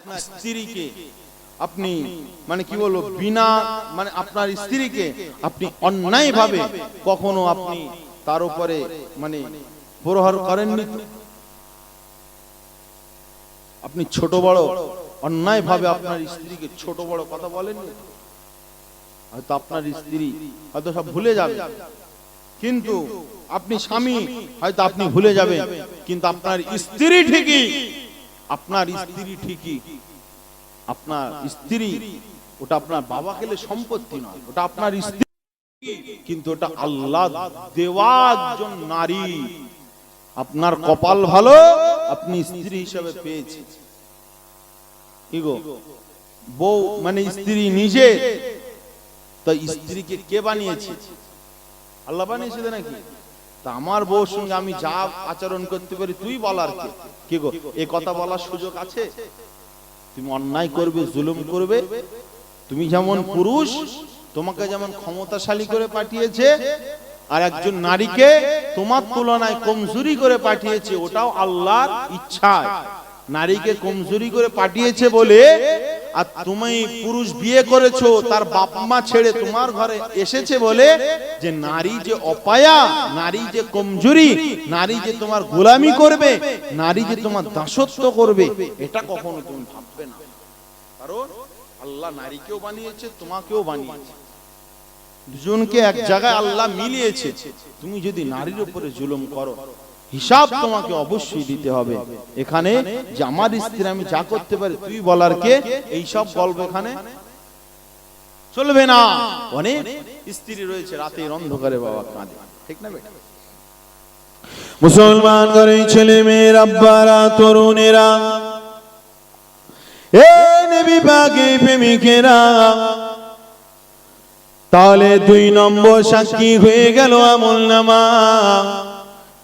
আপনার স্ত্রীকে আপনি মানে কি বলব বিনা মানে আপনার স্ত্রীকে আপনি অন্যায় ভাবে কখনো আপনি তার উপরে মানে প্রহার করেননি আপনি ছোট বড় অন্যায় ভাবে আপনার স্ত্রীকে ছোট বড় কথা বলেননি হয়তো আপনার স্ত্রী হয়তো সব ভুলে যাবে কিন্তু আপনি স্বামী হয়তো আপনি ভুলে যাবেন কিন্তু আপনার স্ত্রী ঠিকই আপনার স্ত্রী ঠিকই। আপনার স্ত্রী, ওটা আপনার বাবা গেলে সম্পত্তি নয়। ওটা আপনার স্ত্রী, কিন্তু ওটা আল্লাহ দেওয়া একজন নারী। আপনার কপাল ভালো, আপনি স্ত্রী হিসাবে পেয়েছেন। কি গো? বউ মানে স্ত্রী নিজে তো স্ত্রীকে কে বানিয়েছে? আল্লাহ বানিয়েছে নাকি? তা আমার বউর সঙ্গে আমি যা আচরণ করতে পারি, তুই বলার কে। কি গো, এ কথা বলার সুযোগ আছে? তুমি অন্যায় করবে, জুলুম করবে। তুমি যেমন পুরুষ, তোমাকে যেমন ক্ষমতাশালী করে পাঠিয়েছে, আর একজন নারীকে তোমার তুলনায় কমজুরি করে পাঠিয়েছে, ওটাও আল্লাহর ইচ্ছায়। নারীকে কমজোরি করে পাঠিয়েছে বলে আর তুমি পুরুষ বিয়ে করেছ তার বাপ মা ছেড়ে তোমার ঘরে এসেছে বলে যে নারী যে অপায়া নারী যে কমজোরি নারী যে তোমার গোলামি করবে নারী যে তোমার দাসত্ব করবে এটা কখনো তুমি ভাববে না। কারণ আল্লাহ নারীকেও বানিয়েছে তোমাকেও বানিয়েছে। দুজনকে এক জায়গায় আল্লাহ মিলিয়েছে। তুমি যদি নারীর উপরে জুলুম করো হিসাব তোমাকে অবশ্যই দিতে হবে। এখানে যে আমার স্ত্রী আমি যা করতে পারি, তুই বলার কে? এই সব গল্প এখানে চলবে না। অনেক স্ত্রী রয়েছে, রাতের অন্ধকারে বাবা কাঁদে। ঠিক না বেটা? মুসলমান করে ছেলে মেয়ের আব্বারা, তরুণেরা এ নবী পাকে প্রেমিকেরা, তাহলে দুই নম্বর সাক্ষী হয়ে গেল আমল নামা।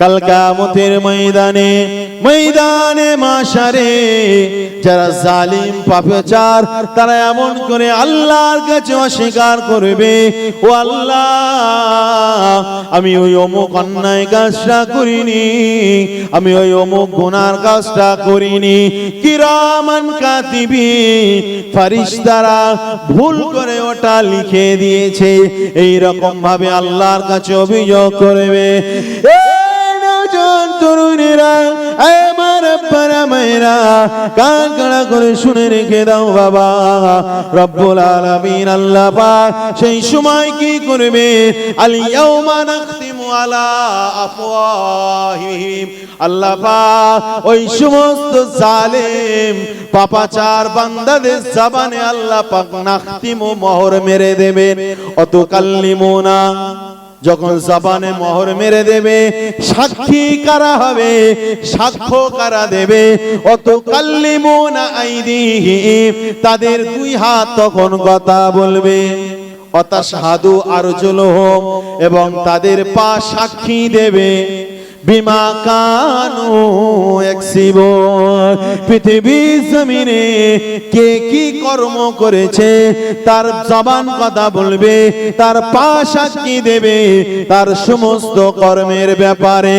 কাল কামতের ময়দানে ময়দানে মাশারে, যারা জালিম, পাপচার, তারা এমন করে আল্লাহর কাছে অস্বীকার করবে, ও আল্লাহ, আমি ওই অমুক অন্যায় কাজটা করিনি, আমি ওই অমুক গুনার কাজটা করিনি। কিরামান কাতিবি ফারিস্তারা ভুল করে ওটা লিখে দিয়েছে এই রকম ভাবে আল্লাহর কাছে অভিযোগ করবে। নওজোয়ান তরুণেরা আমার আব্বারা কান করে শুনে রেখে দাও বাবা। রব্বুল আলামিন আল্লাহ পাক সেই সময় কি করবে? আল্লাহ ওই সমস্ত জালেম, পাপাচার বান্দাদের জবানে আল্লাহ পাক মোহর মেরে দেবেন। অত কাল্লিমুনা যখন জবানে মোহর মেরে দেবে, সাক্ষী কারা হবে? সাক্ষ্য কারা দেবে? অত কাল্লিমুনা আইদিহিম তাদের দুই হাত তখন কথা বলবে। অত সাধু আর এবং তাদের পা সাক্ষী দেবে। বিমা কানু একসিব পৃথিবী জমিনে কে কি কর্ম করেছে, তার জবান কথা বলবে, তার পা সাক্ষী দেবে, তার সমস্ত কর্মের ব্যাপারে।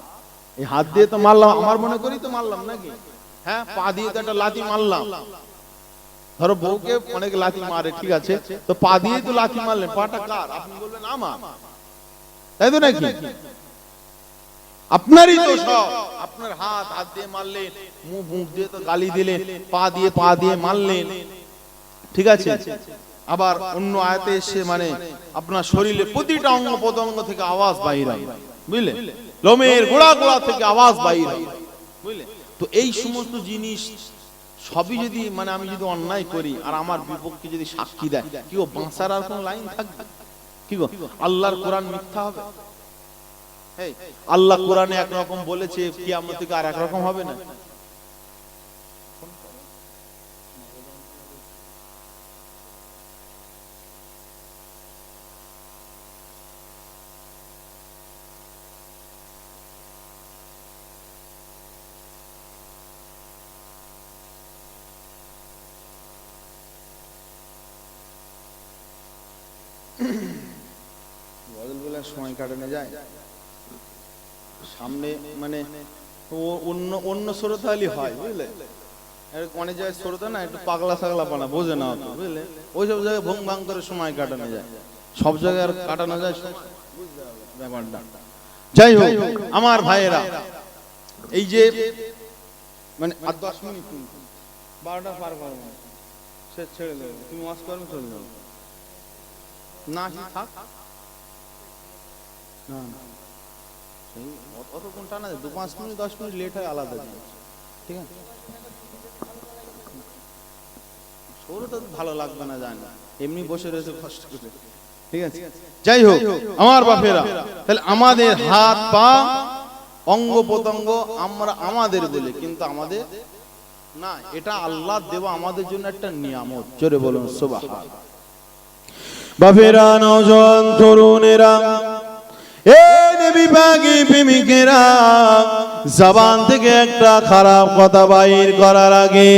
এই হাত দিয়ে তো মারলাম, আমার মনে করি তো মারলাম নাকি? হ্যাঁ পা দিয়ে তো একটা লাথি মারলাম। ধরো বউকে অনেক লাথি মারে, ঠিক আছে? তো পা দিয়ে তো লাথি মারলেন, পাটা কার? আপনি বলবেন আমার। তাই তো নাকি? আপনারই তো সব। আপনার হাত হাত দিয়ে মারলেন, মুখ মুখ দিয়ে তো গালি দিলেন, পা দিয়ে পা দিয়ে মারলেন। ঠিক আছে? আবার অন্য আয়াতে এসে মানে আপনার শরীরে প্রতিটা অঙ্গ প্রত্যঙ্গ থেকে আওয়াজ বাইর হয়। বুঝলে? লোমের গোড়া গোড়া থেকে আওয়াজ বাইর বুঝলেন তো এই সমস্ত জিনিস সবই যদি মানে আমি যদি অন্যায় করি আর আমার বিপক্ষে যদি সাক্ষী দেয় কি ও বাঁচার আর কোন লাইন থাকবে? কি গো আল্লাহর কোরআন মিথ্যা হবে? আল্লাহ কোরআনে একরকম বলেছে কি আমার থেকে আর একরকম হবে না। সময় কাটানো যায়। সামনে মানে ও অন্য অন্য শ্রোতা হয়, বুঝলে? অনেক জায়গায় শ্রোতা না একটু পাগলা সাগলা পানা, বোঝে না অত, বুঝলে? ওই সব জায়গায় ভং ভাং করে সময় কাটানো যায়। সব জায়গায় আর কাটানো যায় ব্যাপারটা। যাই হোক, আমার ভাইয়েরা, এই যে মানে দশ মিনিট বারোটা পার করব সে ছেড়ে দেবে। তুমি ওয়াশ করবে চলে যাবে। না থাক। দু পাঁচ মিনিট দশ মিনিট লেট হয় আলাদা জিনিস ঠিক আছে ভালো লাগবে না জানি এমনি বসে রয়েছে কষ্ট করে ঠিক আছে যাই হোক আমার বাপেরা তাহলে আমাদের হাত পা অঙ্গ প্রত্যঙ্গ আমরা আমাদের বলে কিন্তু আমাদের না এটা আল্লাহ দেওয়া আমাদের জন্য একটা নিয়ামত জোরে বলুন সুবহান বাপেরা নজন তরুণেরা এ নবী পাগি প্রেমিকেরা জবান থেকে একটা খারাপ কথা বাইর করার আগে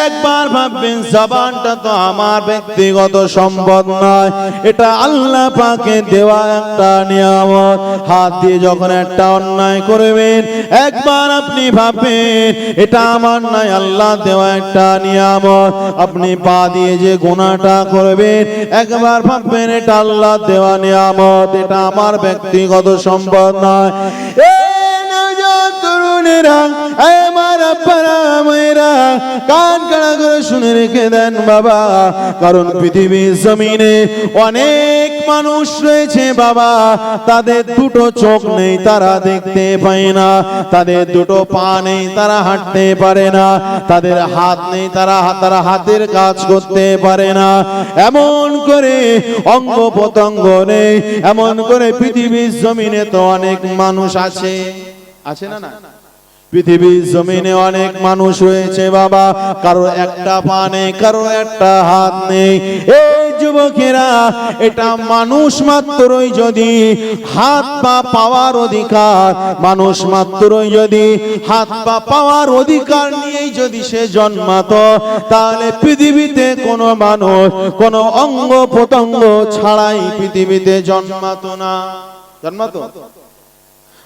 একবার ভাববেন জবানটা তো আমার ব্যক্তিগত সম্পদ নয়। এটা আল্লাহ পাকে দেওয়া একটা নিয়ামত। হাত দিয়ে যখন একটা অন্যায় করবেন, একবার আপনি ভাববেন, এটা আমার নয়, আল্লাহ দেওয়া একটা নিয়ামত। আপনি পা দিয়ে যে গুণাটা করবেন, একবার ভাববেন এটা আল্লাহ দেওয়া নিয়ামত। এটা আমার ব্যক্তিগত সম্পদ নয়। কারণ পৃথিবীর জমিনে অনেক মানুষ রয়েছে বাবা। তাদের দুটো চোখ নেই, তারা দেখতে পায় না। তাদের দুটো পা নেই, তারা হাঁটতে পারে না। তাদের হাত নেই, তারা তারা হাতের কাজ করতে পারে না। এমন করে অঙ্গ প্রত্যঙ্গ নেই। এমন করে পৃথিবীর জমিনে তো অনেক মানুষ আছে। আছে না না পৃথিবীর জমিনে অনেক মানুষ রয়েছে বাবা। কারও একটা পা নেই, কারও একটা হাত নেই। এই যুবকেরা, এটা মানুষ মাত্রই যদি হাত পা পাওয়ার অধিকার, মানুষ মাত্রই যদি হাত পা পাওয়ার অধিকার নিয়েই যদি সে জন্মাতো, তাহলে পৃথিবীতে কোনো মানুষ, কোনো অঙ্গ প্রত্যঙ্গ ছাড়াই পৃথিবীতে জন্মাতো না। জন্মাতো?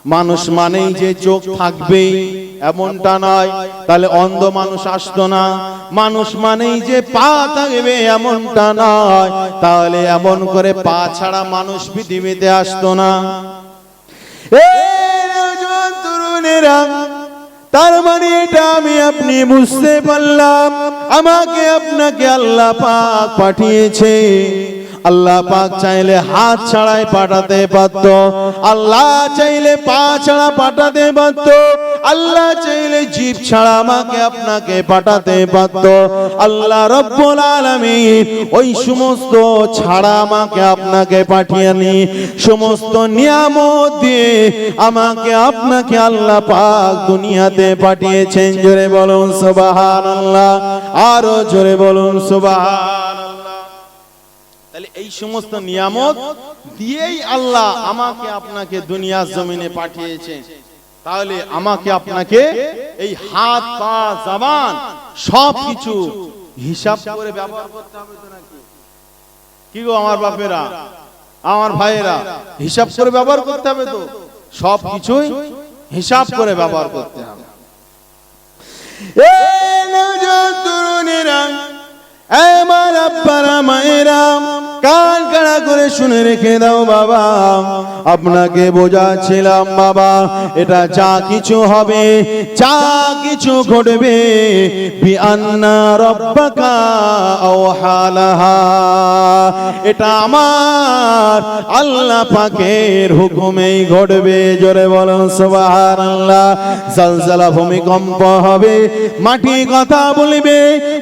মানুষ মানেই যে চোখ থাকবেই এমনটা নয়। তাহলে অন্ধ মানুষ আসতো না। মানুষ মানেই যে পা থাকবে এমনটা নয়। তাহলে এমন করে পা ছাড়া মানুষ পৃথিবীতে আসতো না। তরুণেরা তার মানে এটা আমি আপনি বুঝতে পারলাম। আমাকে আপনাকে আল্লাহ পাক পাঠিয়েছে। আল্লাহ পাক চাইলে হাত ছাড়াই পাঠাতে পারত। আল্লাহ চাইলে পা ছাড়া পাঠাতে পারত। আল্লাহ চাইলে জীব ছাড়া আমাকে আপনাকে পাঠাতে পারত। আল্লাহ রব্বুল আলামিন ওই সমস্ত ছাড়া আমাকে আপনাকে পাঠিয়ে নি সমস্ত নিয়ামত দিয়ে আমাকে আপনাকে আল্লাহ পাক দুনিয়াতে পাঠিয়েছেন। জোরে বলুন সুবহানাল্লাহ, আরও জোরে বলুন সুবহানাল্লাহ। তাহলে এই সমস্ত নিয়ামত দিয়েই আল্লাহ আমাকে আপনাকে দুনিয়ার জমিনে পাঠিয়েছে। তাহলে আমাকে আপনাকে এই হাত, পা, জবান সব কিছু হিসাব করে ব্যবহার করতে হবে তো নাকি? কি গো আমার বাপেরা? আমার ভাইয়েরা, হিসাব করে ব্যবহার করতে হবে তো? সব কিছুই হিসাব করে ব্যবহার করতে হবে। আমার আব্বারা মায়েরা, কান কাড়া করে শুনে রেখে দাও বাবা। আপনাকে বোঝাচ্ছিলাম বাবা, এটা যা কিছু হবে, যা কিছু ঘটবে। এটা আমার আল্লাহ পাকের হুকুমেই ঘটবে, জোরে বলুন সুবহানাল্লাহ। জলজলা ভূমিকম্প হবে, মাটি কথা বলবে,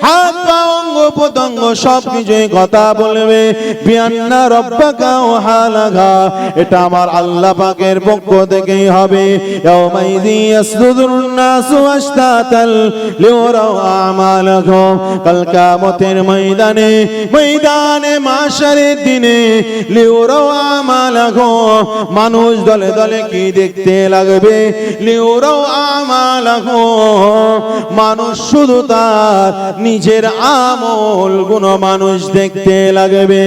হাত পা অঙ্গ পতঙ্গ সব কিছুই কথা বলবে। বিয়ান্না রব্বাকা ও হালাগা এটা আমার আল্লাহ পাকের পক্ষ থেকেই হবে। ইয়াউমাইযি ইয়াসদুদুন নাসু আশতাতাল লিউরাউ আমালাকুম। কাল কিয়ামতের ময়দানে ময়দানে মাশারের দিনে লিউরাউ আমালাকুম। মানুষ দলে দলে কি দেখতে লাগবে? লিউরাউ আমালাকুম। মানুষ শুধু তার নিজের আমল গুণ মানুষ দেখতে লাগবে।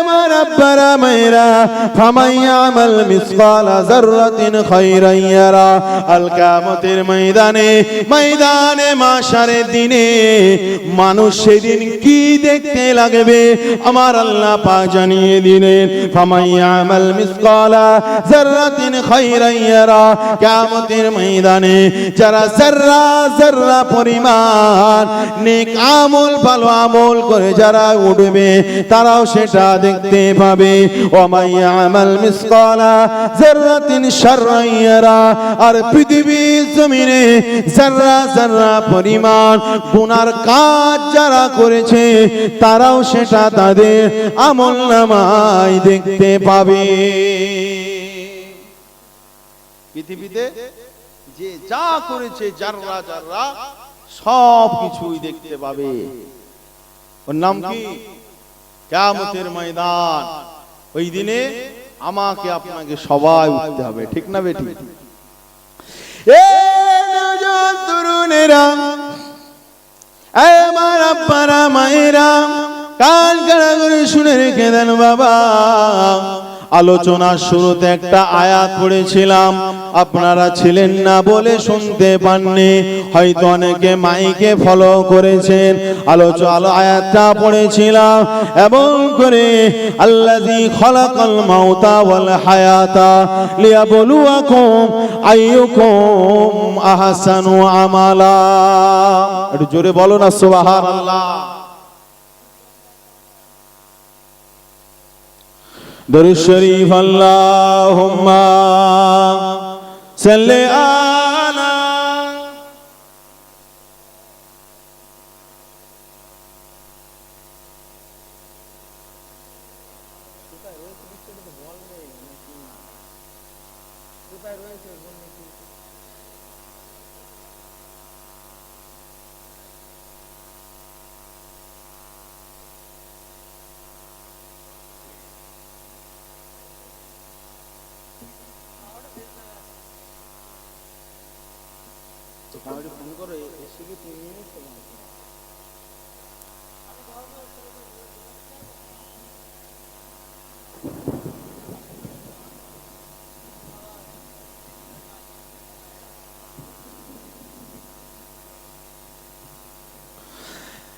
আমার আব্বারা মায়েরা, ফামান ইয়ামাল মিসকালা যাররাতিন খায়রান ইয়ারা। আল কিয়ামতের ময়দানে ময়দানে মাশারের দিনে মানুষ সেদিন কি দেখতে লাগবে আমার আল্লাহ পাক জানিয়ে দিলেন ফামান ইয়ামাল মিসকালা যাররাতিন খায়রান ইয়ারা। কিয়ামতের ময়দানে যারা জাররা জাররা পরিমাণ নেক আমল ভালো আমল করে যারা উঠবে তারাও সেটা দেখতে পাবে। আর পৃথিবীর জমিনে জাররা জাররা পরিমাণ গুনার কাজ যারা করেছে, তারাও সেটা তাদের আমল নামায় দেখতে পাবে। পৃথিবীতে যে যা করেছে জাররা জাররা সব কিছুই দেখতে পাবে। ওর নাম কি? কিয়ামতের ময়দান। ওই দিনে আমাকে আপনাকে সবাই উঠতে হবে, ঠিক না বেটি? তরুণেরা আমার আব্বারা, মায়েরা, কান কাড়া করে শুনে রেখে দেন বাবা। আলোচনার শুরুতে একটা আয়াত পড়েছিলাম। আপনারা ছিলেন না বলে শুনতে পাননি। হয়তো অনেকে মাইকে ফলো করেছেন। আলোচ আলো আয়াতটা পড়েছিলাম। এবং করে আল্লাযী খলাকাল মাউতা ওয়াল হায়াতা লিয়াবলুয়াকুম আইয়ুকুম আহসানু আমালা। একটু জোরে বলো না, সুবহানাল্লাহ। দরুদ শরীফ আল্লাহুম্মা সাল্লি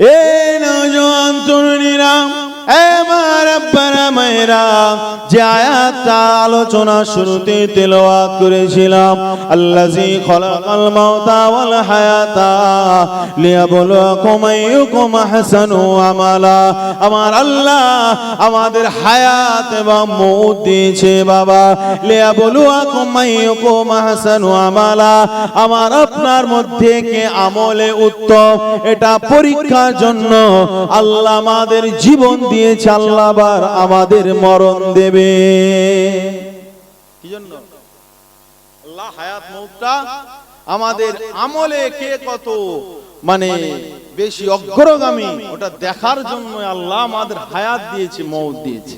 এ নওজোয়ান তরুণীরা এ আমার আব্বারা মায়েরা যে আয়াতটা আলোচনা শুরুতে তেলাওয়াত করেছিলাম, আল্লাযী খলাকাল মাউতা ওয়াল হায়াতা লিয়াবলুয়াকুম আইয়ুকুম আহসানু আমালা। আমার আল্লাহ আমাদের হায়াত এবং মউত দিয়েছে, বাবা। লিয়াবলুয়াকুম আইয়ুকুম আহসানু আমালা। আমার আপনার মধ্যে কে আমলে উত্তম, এটা পরীক্ষার জন্য আল্লাহ আমাদের জীবন দিয়েছে, আল্লাহ আবার আমাদের মরণ দেবে। কি জন্য? আল্লাহ হায়াত মৌতটা আমাদের আমলে কে কত মানে বেশি অগ্রগামী ওটা দেখার জন্য আল্লাহ আমাদের হায়াত দিয়েছে, মৌত দিয়েছে।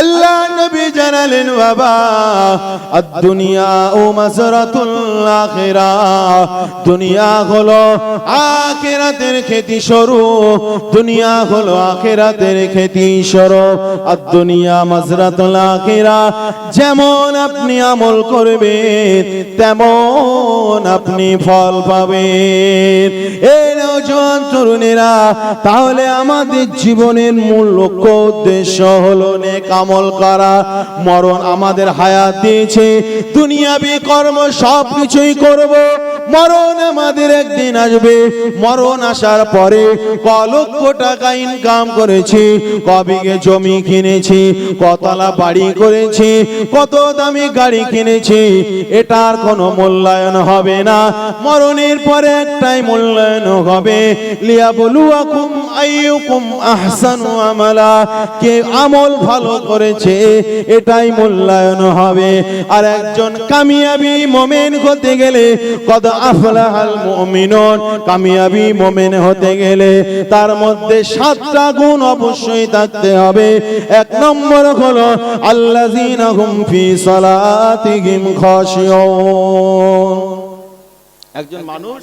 আল্লাহ নবী জানালেন, বাবা দুনিয়া ও দুনিয়া হলো খেতি দুনিয়া হলো খেতি আর দুনিয়া যেমন আপনি আমল করবেন, তেমন আপনি ফল পাবেন। এই নওজোয়ান তরুণেরা, তাহলে আমাদের জীবনের মূল লক্ষ্য, উদ্দেশ্য হলো নেক আমল করা। মরণ আমাদের হায়াত দিয়েছে। দুনিয়াবি কর্ম সব কিছুই করব। মরণ আমাদের একদিন আসবে। মরণ আসার পরে ক লক্ষ টাকা ইনকাম করেছি। কবিকে জমি কিনেছি, কতলা বাড়ি করেছি, কত দামি গাড়ি কিনেছি। এটার কোনো মূল্যায়ন হবে না। মরণের পরে একটাই মূল্যায়ন হবে। লিয়া বলুয়াকুম আইয়ুকুম আহসানু আমালা। কে আমল ভালো করেছে, এটাই মূল্যায়ন হবে। আর একজন কামিয়াবি মোমেন হতে গেলে, কদ আফলাহাল মুমিনুন, কামিয়াবি মোমেন হতে গেলে তার মধ্যে সাতটা গুণ অবশ্যই থাকতে হবে। এক নম্বর হলো, আল্লাযীনা হুম ফি সালাতিহিম খাশিয়ুন একজন মানুষ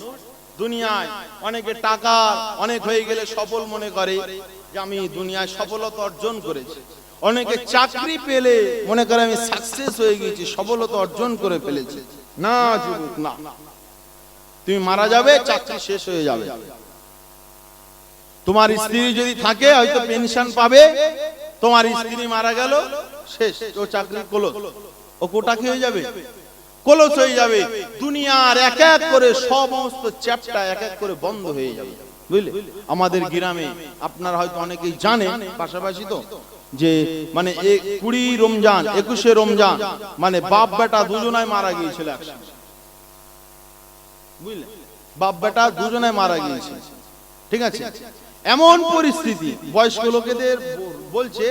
দুনিয়ায় অনেকে টাকা, অনেক হয়ে গেলে সফল মনে করে যে আমি দুনিয়ায় সফলতা অর্জন করেছি। অনেকে চাকরি পেলে মনে করে আমি সাকসেস হয়ে গেছি সফলতা অর্জন করে ফেলেছি। না, যুবক, না। তুমি মারা যাবে, চাকরি শেষ হয়ে যাবে। তোমার স্ত্রী যদি থাকে, হয়তো পেনশন পাবে। তোমার স্ত্রী মারা গেল, শেষ। ও চাকরি কলো ও কোটা কি হয়ে যাবে? কলস হয়ে যাবে। দুনিয়ার এক এক করে সমস্ত চ্যাপ্টার এক এক করে বন্ধ হয়ে যাবে। বুঝলে? আমাদের গ্রামে, আপনারা হয়তো অনেকেই জানেন, পাশাপাশি তো, যে মানে কুড়ি রমজান, একুশে রমজান মানে বাপ বেটা দুজনায় মারা গিয়েছিল একসাথে বুঝলে? বাপ বেটা দুজনায় মারা গিয়েছে। ঠিক আছে? এমন পরিস্থিতি বয়স্ক লোকেদের বলছে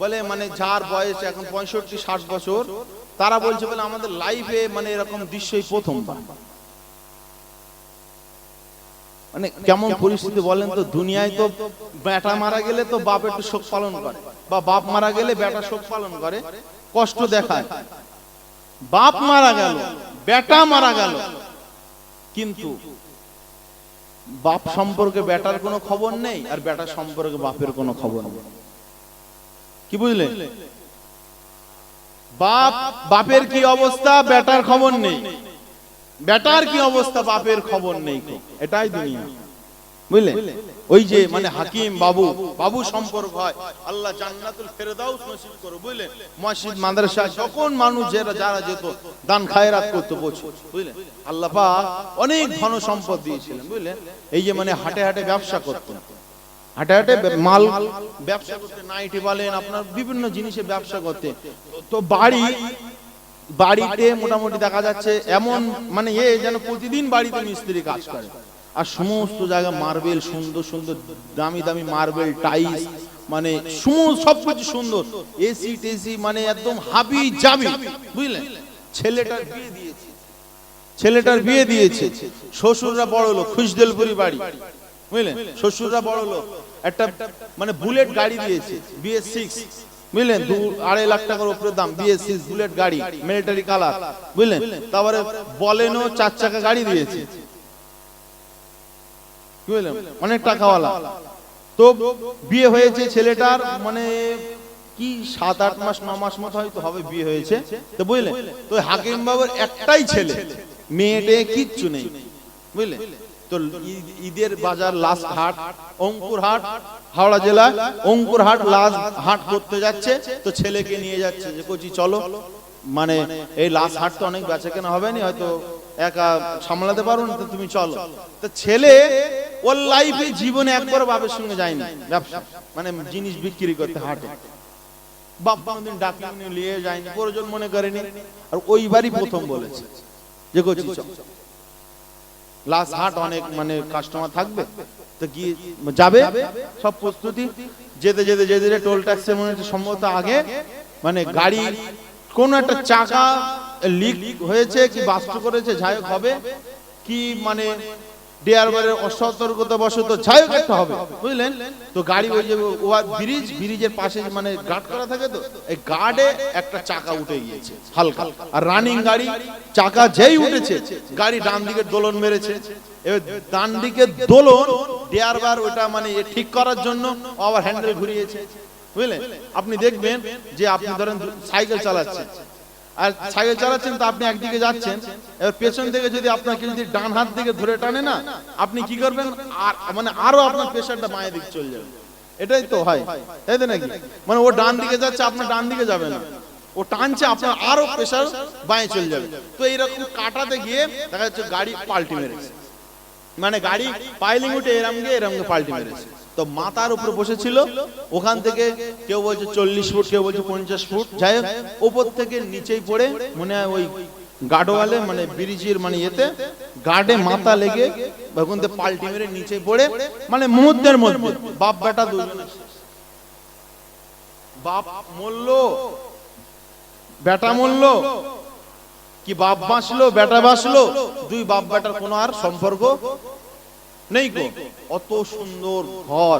বলে মানে যার বয়স এখন পঁয়ষট্টি ষাট বছর তারা বলছে বলে আমাদের লাইফে মানে এরকম দৃশ্যই প্রথমবার মানে কেমন পরিস্থিতি বলেন তো দুনিয়ায় তো বেটা মারা গেলে তো বাপ একটু শোক পালন করে। বা বাপ মারা গেলে বেটা শোক পালন করে। কষ্ট দেখায়। বাপ মারা গেল বেটা মারা গেল। কিন্তু বাপ সম্পর্কে বেটার কোনো খবর নেই আর বেটার সম্পর্কে বাপের কোনো খবর নেই। কি বুঝলেন বাপ, বাপের কি অবস্থা, বেটার খবর নেই। বেটার কি অবস্থা, বাপের খবর নেই এটাই দুনিয়া। বুঝলে? ওই যে মানে হাকিম বাবু বাবু সম্পর্ক হয়। আল্লাহ জান্নাতুল ফেরদাউস নসিব করো বুঝলে? মসজিদ মাদ্রাসা যখন মানুষ যারা যারা যেত দান খায়রাত করতে বসে বুঝলে? আল্লাহ পাক অনেক ধন সম্পদ দিয়েছিলেন বুঝলে? এই যে মানে হাটে হাটে ব্যবসা করতেন হাটে হাটে মাল ব্যবসা করতে নাইটি বলেন আপনার বিভিন্ন জিনিসে ব্যবসা করতে তো বাড়ি বাড়িতে মোটামুটি দেখা যাচ্ছে এমন মানে এ যেন প্রতিদিন বাড়িতে মিস্ত্রি কাজ করে। আর সমস্ত জায়গায় মার্বেল সুন্দর সুন্দর, দামি দামি মার্বেল, টাইস মানে সমস্ত সবকিছু সুন্দর। এসি টেসি মানে একদম হাবি যাবি বুঝলেন ছেলেটার বিয়ে দিয়েছে। ছেলেটার বিয়ে দিয়েছে। শ্বশুররা বড় লোক, খুশদেলপুরি বাড়ি বুঝলেন শ্বশুররা বড় লোক। একটা মানে বুলেট গাড়ি দিয়েছে বিএস সিক্স বুঝলেন দু, আড়াই লাখ টাকার উপরে দাম বিএস সিক্স বুলেট গাড়ি মিলিটারি কালার বুঝলেন তারপরে বলেনও চার চাকা গাড়ি দিয়েছে। বুঝলেন? অনেক টাকাওয়ালা। তো বিয়ে হয়েছে ছেলেটার মানে কি সাত আট মাস, ন মাস মতো হয়তো হবে বিয়ে হয়েছে। তো বুঝলেন? তো হাকিম বাবুর একটাই ছেলে। মেয়েটে কিচ্ছু নেই। বুঝলে তো ঈদের বাজার লাস্ট হাট, অঙ্কুর হাট, হাওড়া জেলা, অঙ্কুর হাট লাস্ট হাট করতে যাচ্ছে। তো ছেলেকে নিয়ে যাচ্ছে যে, কচি, চলো। মানে এই লাস্ট হাট তো অনেক বেচা কেনা হবে না হয়তো একা সামলাতে পারো না তুমি চলো। তো ছেলে ওর লাইফে জীবনে একবার বাপের সঙ্গে যায়নি, ব্যবসা। মানে জিনিস বিক্রি করতে হাটে। বাপ নিয়ে যায়নি, প্রয়োজন মনে করেনি। আর ওইবারই প্রথম বলেছে যে লাস্ট হাট অনেক মানে কাস্টমার থাকবে। তো কি যাবে, সব প্রস্তুতি। যেতে যেতে যেতে যেতে টোল ট্যাক্সের মনে সম্ভবত আগে মানে গাড়ি কোন একটা চাকা লিক হয়েছে কি বাস্তু করেছে, যাই হোক হবে। কি মানে ড্রাইভারের অসতর্কতা বশত যাই একটা হবে, বুঝলেন? তো গাড়ি ওই যে ব্রিজ ব্রিজের পাশে মানে গার্ড করা থাকে তো, এই গার্ডে একটা চাকা উঠে গিয়েছে, হালকা। আর রানিং গাড়ি, চাকা যেই উঠেছে, গাড়ি ডান দিকে দোলন মেরেছে। এবার ডান দিকে দোলন ড্রাইভার ওটা মানে ঠিক করার জন্য আবার হ্যান্ডেল ঘুরিয়েছে, বুঝলেন? আপনি দেখবেন যে আপনি ধরেন সাইকেল চালাচ্ছেন আর সাইকেল চালাচ্ছেন তো আপনি একদিকে যাচ্ছেন, এবার পেছন থেকে যদি আপনাকে যদি ডান হাত দিকে ধরে টানে না, আপনি কি করবেন? আর মানে আরও আপনার প্রেশারটা মায়ের দিকে চলে যাবে। এটাই তো হয়। তাই তো নাকি? মানে ও ডান দিকে যাচ্ছে, আপনার ডান দিকে যাবে না। ও টানছে, আপনার আরও প্রেশার বাঁয়ে চলে যাবে। তো এইরকম কাটাতে গিয়ে দেখা যাচ্ছে গাড়ি পাল্টি মেরেছে। মানে গাড়ি পাইলিং উঠে এরম গিয়ে এরম পাল্টি মেরেছে। তো মাথার উপর বসেছিল, ওখান থেকে কেউ বলছে চল্লিশ ফুট, কেউ বলছে পঞ্চাশ ফুট। যাই হোক, ওপর থেকে নিচেই পড়ে, মনে হয় ওই গার্ডওয়ালে মানে ব্রিজের মানে ইয়েতে গার্ডে মাথা লেগে ওখান পাল্টি মেরে নিচে পড়ে মানে মুহূর্তের মধ্যে। বাপ বেটা দুজনে। বাপ মরল, বেটা মরল। কি বাপ বাঁচলো, বেটা বাঁচলো? দুই বাপ বেটার কোনো আর সম্পর্ক নেই গো। অত সুন্দর ঘর,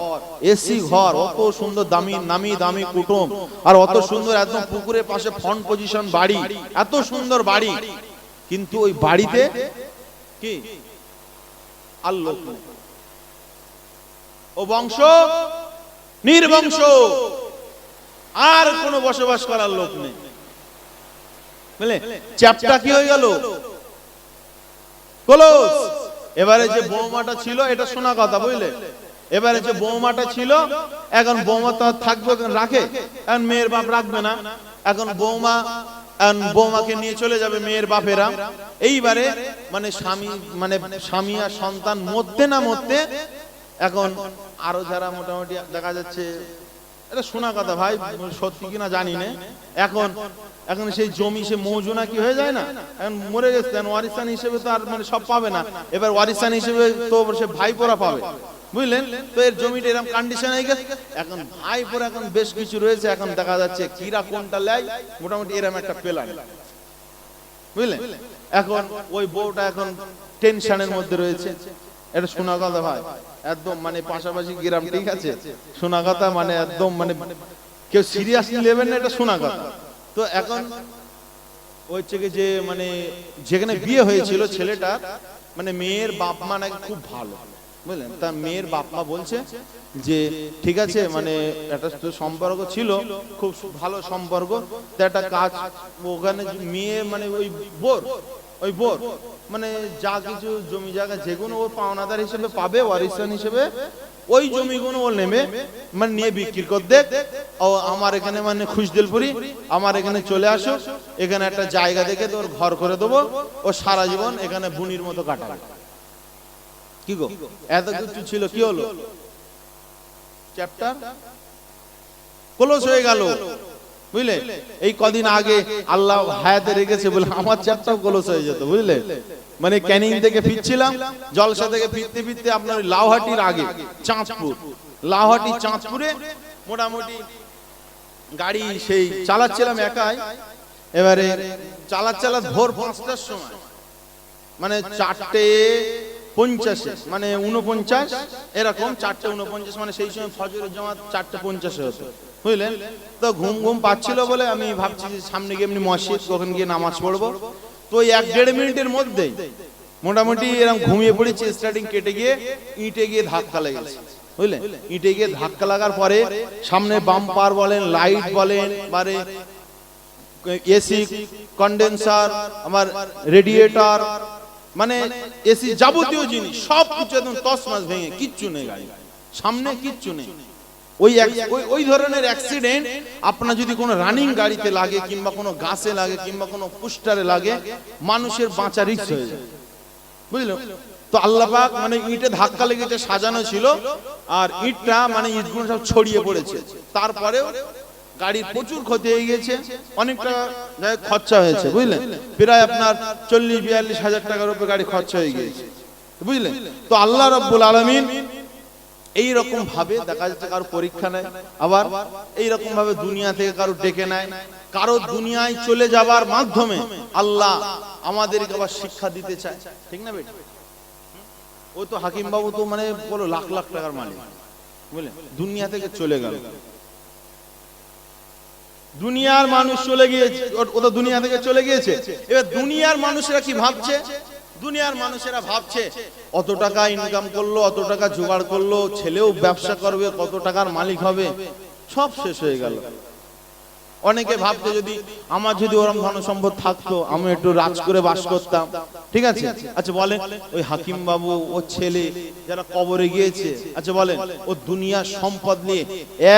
এসি ঘর, অত সুন্দর দামি, নামি দামি কুটুম, আর অত সুন্দর একদম পুকুরের পাশে ফ্রন্ট পজিশন বাড়ি, এত সুন্দর বাড়ি। কিন্তু ওই বাড়িতে কি? আর লোক ও বংশ? নির্বংশ। আর কোনো বসবাস করার লোক নেই। বুঝলে? চ্যাপটা কি হয়ে গেল? ক্লোজ এবারে যে বৌমাটা ছিল এটা শোনা কথা বুঝলে? এবারে যে বৌমাটা ছিল এখন বৌমা তো থাকবে রাখে? এখন মেয়ের বাপ রাখবে না। এখন বৌমা বৌমাকে নিয়ে চলে যাবে মেয়ের বাপেরা। এইবারে মানে স্বামী মানে স্বামী আর সন্তান মরতে না মরতে এখন আরও যারা মোটামুটি দেখা যাচ্ছে এটা শোনা কথা ভাই, সত্যি কিনা জানি না। এখন এখন সেই জমি সে মৌজুনা কি হয়ে যায় না? এখন মরে গেছে, এখন ওয়ারিসান হিসেবে তো আর মানে সব পাবে না। এবার ওয়ারিসান হিসেবে তো সে ভাইপোরা পাবে। বুঝলেন? তো এর জমিটা এরকম কন্ডিশন হয়ে গেছে। এখন ভাইপোরা এখন বেশ কিছু রয়েছে, এখন দেখা যাচ্ছে কিরা কোনটা লেয় মোটামুটি এরকম একটা পেলান বুঝলেন? এখন ওই বউটা এখন টেনশনের মধ্যে রয়েছে। এটা শোনা ভাই। একদম মানে পাশাপাশি গ্রাম, ঠিক আছে? কথা মানে একদম মানে কেউ সিরিয়াসলি নেবেন না, এটা কথা তো এখন যে মানে যেখানে বিয়ে হয়েছিল মানে মেয়ের বাপ মা নাকি খুব ভালো, বুঝলেন? তা মেয়ের বাপ মা বলছে যে, ঠিক আছে মানে একটা সম্পর্ক ছিল, খুব ভালো সম্পর্ক একটা কাজ, ওখানে মেয়ে মানে ওই বোর ওই বোর। মানে যা কিছু জমি জায়গা যেগুলো ওর পাওনাদার হিসেবে পাবে ওয়ারিসান হিসেবে, ওই জমিগুলো ও নেবে মানে নিয়ে বিক্রি করে দেখ ও আমার এখানে মানে খুশদিলপুরি, আমার এখানে চলে আসো, এখানে একটা জায়গা দেখে তোর ঘর করে দেবো, ও সারা জীবন এখানে বুনির মতো কাটাবে। কি গো? এত কিছু ছিল, কি হলো? চ্যাপ্টার ক্লোজ হয়ে গেল। বুঝলে? এই কদিন আগে আল্লাহ হায়াতে রেখেছে বলে আমার চ্যাপ্টার ক্লোজ হয়ে যেত, বুঝলে? মানে ক্যানিং থেকে ফিরছিলাম, জলসা থেকে ফিরতে ফিরতে আপনার লাউহাটির আগে, চাঁদপুর। লাউহাটি, চাঁদপুরে মোটামুটি গাড়ি সেই চালাচ্ছিলাম একাই। এবারে চালাত চালাত ভোর পাঁচটার সময়। মানে চারটে পঞ্চাশে মানে উনপঞ্চাশ এরকম চারটে উনপঞ্চাশ মানে সেই সময় ফজরের জমাত চারটে পঞ্চাশে হতো। বুঝলেন? তো ঘুম ঘুম পাচ্ছিল বলে আমি ভাবছি যে সামনে গিয়ে এমনি মসজিদ, ওখানে গিয়ে নামাজ পড়ব। তো ওই এক দেড় মিনিটের মধ্যে মোটামুটি এরকম ঘুমিয়ে পড়েছি স্টার্টিং কেটে গিয়ে ইটে গিয়ে ধাক্কা লেগেছে। বুঝলেন? ইটে গিয়ে ধাক্কা লাগার পরে সামনে বাম্পার বলেন লাইট বলেন, বারে এসি কন্ডেন্সার আমার রেডিয়েটর মানে এসি যাবতীয় জিনিস সব কিছু একদম তসমাস ভেঙে কিচ্ছু নেই গাড়ি সামনে কিচ্ছু নেই। ওই ধরনের অ্যাক্সিডেন্ট আপনার যদি কোনো রানিং গাড়িতে লাগে কিংবা কোনো গাছে লাগে কিংবা কোনো পুস্টারে লাগে, মানুষের বাঁচা রিস্ক হয়ে যায়। বুঝলো তো আল্লাপাক মানে ইটে ধাক্কা লেগেছে, সাজানো ছিল, আর ইটটা মানে ইটগুলো সব ছড়িয়ে পড়েছে। তারপরেও গাড়ির প্রচুর ক্ষতি হয়ে গেছে অনেকটা খরচা হয়েছে, বুঝলেন? প্রায় আপনার চল্লিশ, বিয়াল্লিশ হাজার টাকার উপরে গাড়ি খরচা হয়ে গিয়েছে, বুঝলেন? তো আল্লাহ রব্বুল আলমিন এই রকম ভাবে দেখা যাচ্ছে কারও পরীক্ষা নেয়, আবার এই রকম ভাবে দুনিয়া থেকে কারও ডেকে নেয়। কারও দুনিয়ায় চলে যাবার মাধ্যমে আল্লাহ আমাদেরকে আবার শিক্ষা দিতে চায়। ঠিক না বেটি? ও তো হাকিম বাবু তো মানে বলো লাখ লাখ টাকার মালিক। বুঝলেন দুনিয়া থেকে চলে গেল। দুনিয়ার মানুষ চলে গিয়েছে ও তো দুনিয়া থেকে চলে গিয়েছে। এবার দুনিয়ার মানুষেরা কি ভাবছে? দুনিয়ার মানুষেরা ভাবছে, অত টাকা ইনকাম করল, অত টাকা জোগাড় করল, ছেলেও ব্যবসা করবে, কত টাকার মালিক হবে? সব শেষ হয়ে গেল। অনেকে ভাবতে যদি আমার যদি ওরম ধন সম্পদ থাকতো, আমি একটু রাজ করে বাস করতাম। ঠিক আছে? আচ্ছা বলেন, ওই হাকিম বাবু ও ছেলে যারা কবরে গিয়েছে আচ্ছা বলেন, ও দুনিয়ার সম্পদ নিয়ে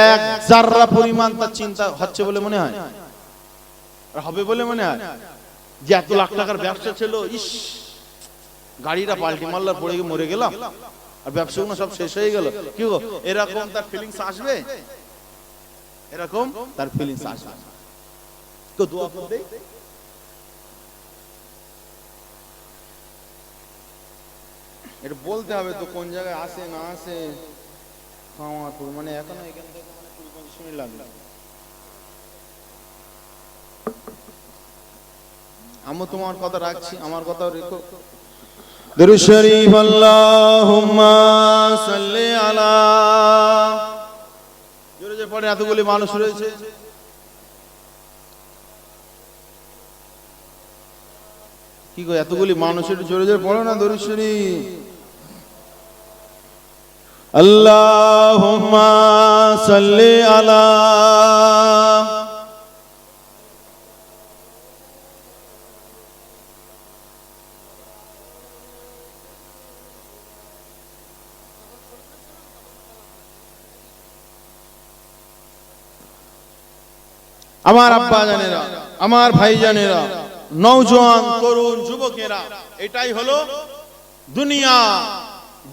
এক জাররা পরিমাণ তার চিন্তা হচ্ছে বলে মনে হয়? হবে বলে মনে হয়? যে এত লাখ টাকার ব্যবসা ছিল, ইস! গাড়িটা পাল্টি মারলার পড়ে গিয়ে মরে গেলাম। আর ব্যবসাগুলো সব শেষ হয়ে গেল। কি গো? এরকম তার ফিলিংস আসবে? এরকম তার ফিলিংস আসবে। তো দোয়া এটা বলতে হবে তো কোন জায়গায় আসে না আসে। কামারপুর মানে এখন এখান থেকে মানে কুড়ি পঁচিশ মিনিট লাগবে। আমি তোমার কথা রাখছি। আমার কথা রেখো। দরুদ শরীফ, আল্লাহুম্মা সাল্লি আলা। জোরে যে পড়ে, এতগুলি মানুষ রয়েছে। কি গো, এতগুলি মানুষ একটু জোরে জোরে পড়ো না দরুশ্বরী আল্লাহুম্মা সাল্লি আলা। আমার আব্বা জানেরা, আমার ভাই জানেরা নৌজওয়ান তরুণ যুবকেরা, এটাই হলো দুনিয়া।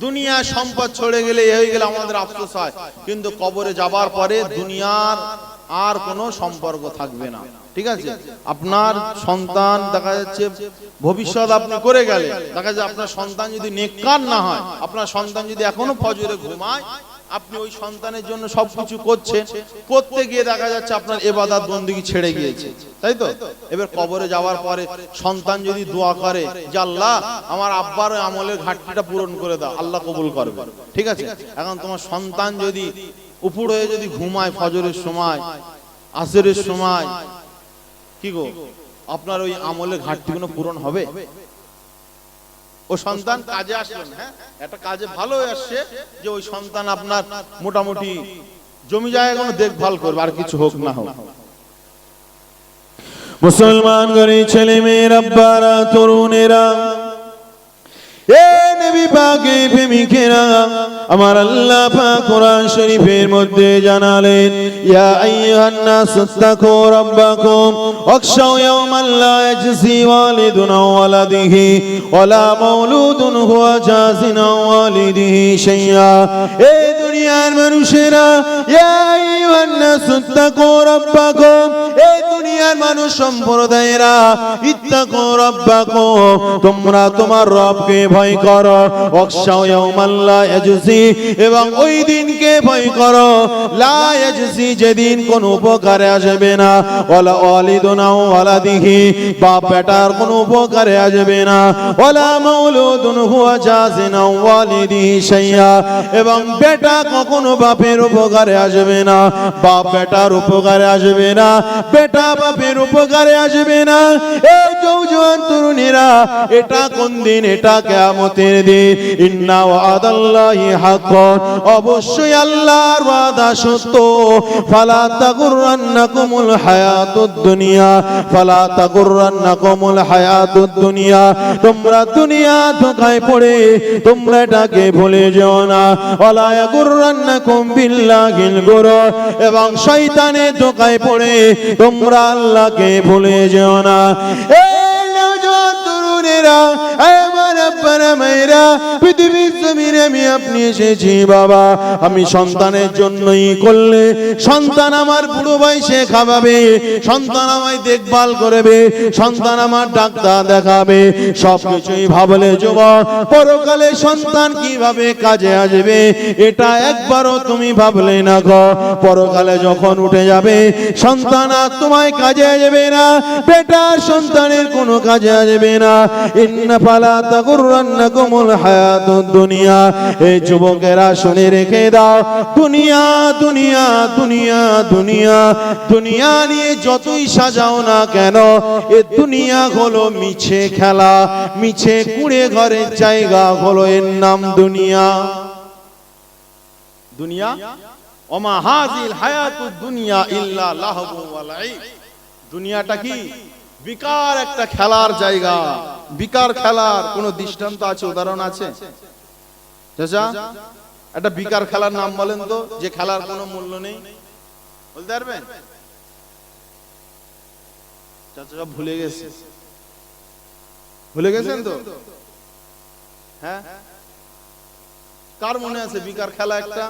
দুনিয়া সম্পদ ছড়ে গেলে হয়ে গেলে আমাদের আফসোস হয়। কিন্তু কবরে যাবার পরে দুনিয়ার আর কোনো সম্পর্ক থাকবে না। ঠিক আছে? আপনার সন্তান দেখা যাচ্ছে ভবিষ্যৎ আপনি করে গেলে, দেখা যাচ্ছে আপনার সন্তান যদি নেককার না হয়, আপনার সন্তান যদি এখনও ফজরে ঘুমায় আপনি ওই সন্তানের জন্য সবকিছু করছেন, করতে গিয়ে দেখা যাচ্ছে আপনার এবাদার বন্দিগি ছেড়ে গিয়েছে। তাই তো? এবার কবরে যাওয়ার পরে সন্তান যদি দোয়া করে যে, আল্লাহ, আমার আব্বার আমলের ঘাটতিটা পূরণ করে দাও, আল্লাহ কবুল করবে। ঠিক আছে? এখন তোমার সন্তান যদি উপর হয়ে যদি ঘুমায় ফজরের সময়, আসরের সময়, কি গো? আপনার ওই আমলের ঘাটতিগুলো পূরণ হবে? ও সন্তান কাজে আসলেন হ্যাঁ? একটা কাজে ভালো আসছে যে ওই সন্তান আপনার মোটামুটি জমি জায়গা কোনো দেখভাল করবে, আর কিছু হোক না হোক। মুসলমান গরি ছেলে মেয়ের আব্বারা তরুণেরা আমার আল্লাহ কোরআন শরীফের মধ্যে জানালেন, ইয়া আইয়ুহান নাস তাকু রাব্বাকুম ওয়ালা মাওলুদুন হুয়া জাযিন ওয়ালিদিহি দুনিয়ার মানুষেরা এই দুনিয়ার মানুষ সম্প্রদায়েরা, ইত্তাকু রাব্বাকুম, তোমরা তোমার রবকে ভয় করো। ওয়াখশাউ ইয়াওমান লা ইয়াজজি। এবং ওই দিনকে ভয় করো। লা ইয়াজজি, যেদিন কোন উপকারে আসবে না। ওয়ালা ওয়ালিদুনা ওয়ালাদিহি, বাপ বেটার কোন উপকারে আসবে না। ওয়ালা মাউলুদুন হুয়া জাযিনা ওয়ালিদিহি শাইয়্যা এবং বেটা কখনো বাপের উপকারে আসবে না। বাপ বেটার উপকারে আসবে না। বেটা বাপের উপকারে আসবে না। এই তরুণীরা, এটা কোন দিন? এটা দিন। ইন্না অবশ্যই আল্লাহর ওয়াদা সত্য। ফালা হায়াতুদ দুনিয়া। ফালা হায়াতুদ দুনিয়া। তোমরা দুনিয়া ধোকায় পড়ে, তোমরা এটাকে ভুলে যেও না। ইয়াগুররান্নাকুম বিল্লাহিল গুরুর এবং শয়তানের ধোকায় পড়ে তোমরা আল্লাহকে ভুলে যেও না। এই নওজোয়ান তরুণেরা দেখভাল করবে, সন্তান আমার ডাক্তার দেখাবে সব কিছুই ভাবলে যুব পরকালে সন্তান কীভাবে কাজে আসবে, এটা একবারও তুমি ভাবলে না গো। পরকালে যখন উঠে যাবে, সন্তান তোমায় কাজে আসবে না বেটার সন্তানের কোনো কাজে আসবে না। তাগুররান্নাকুমুল হায়াতুদ দুনিয়া। এই যুবকেরা শুনে রেখে দাও, দুনিয়া দুনিয়া দুনিয়া দুনিয়া। দুনিয়া নিয়ে যতই সাজাও না কেন, এ দুনিয়া হলো মিছে খেলা, মিছে কুড়ে ঘরের জায়গা হলো এর নাম দুনিয়া। দুনিয়া? ওমা হাজিল হায়াতুদ দুনিয়া ইল্লা লাহবু ওয়া লাইব দুনিয়াটা কি? বিকার একটা খেলার জায়গা। বিকার খেলার কোনো দৃষ্টান্ত আছে, উদাহরণ আছে? একটা বিকার খেলার নাম বলেন তো, যে খেলার কোনো মূল্য নেই। বলতে পারবেন? ভুলে গেছে। ভুলে গেছেন তো? হ্যাঁ? কার মনে আছে বিকার খেলা একটা?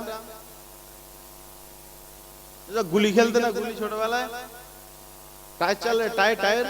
গুলি খেলতে না গুলি ছোটবেলায়? ટાયર ચાલે ટાયર ટાયર?